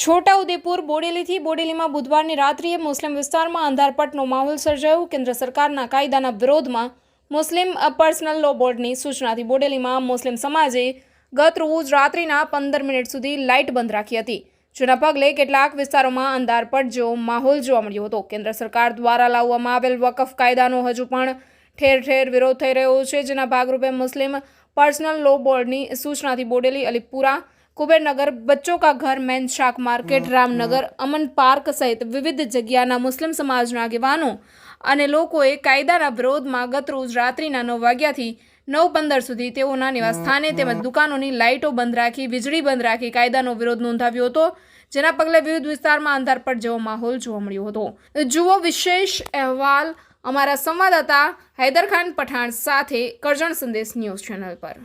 છોટાઉદેપુર બોડેલીથી બોડેલીમાં બુધવારની રાત્રિએ મુસ્લિમ વિસ્તારમાં અંધારપટનો માહોલ સર્જાયો. કેન્દ્ર સરકારના કાયદાના વિરોધમાં મુસ્લિમ પર્સનલ લો બોર્ડની સૂચનાથી બોડેલીમાં મુસ્લિમ સમાજે ગત રોજ રાત્રિના પંદર મિનિટ સુધી લાઇટ બંધ રાખી હતી. જેના પગલે કેટલાક વિસ્તારોમાં અંધારપટ જેવો માહોલ જોવા મળ્યો હતો. કેન્દ્ર સરકાર દ્વારા લાવવામાં આવેલ વકફ કાયદાનો હજુ પણ ઠેર ઠેર વિરોધ થઈ રહ્યો છે. જેના ભાગરૂપે મુસ્લિમ પર્સનલ લો બોર્ડની સૂચનાથી બોડેલી અલીપુરા કુબેરનગર બચ્ચો કા ઘર મેન શાક માર્કેટ રામનગર અમન પાર્ક સહિત વિવિધ જગ્યાના મુસ્લિમ સમાજના આગેવાનો અને લોકોએ કાયદાના વિરોધમાં ગત રોજ રાત્રિના નવ વાગ્યાથી નવ પંદર સુધી તેઓના નિવાસસ્થાને તેમજ દુકાનોની લાઇટો બંધ રાખી વીજળી બંધ રાખી કાયદાનો વિરોધ નોંધાવ્યો હતો જેના પગલે વિવિધ વિસ્તારમાં અંધારપટ જેવો માહોલ જોવા મળ્યો હતો. જુઓ વિશેષ અહેવાલ અમારા સંવાદદાતા હૈદરખાન પઠાણ સાથે કરજણ સંદેશ ન્યૂઝ ચેનલ પર.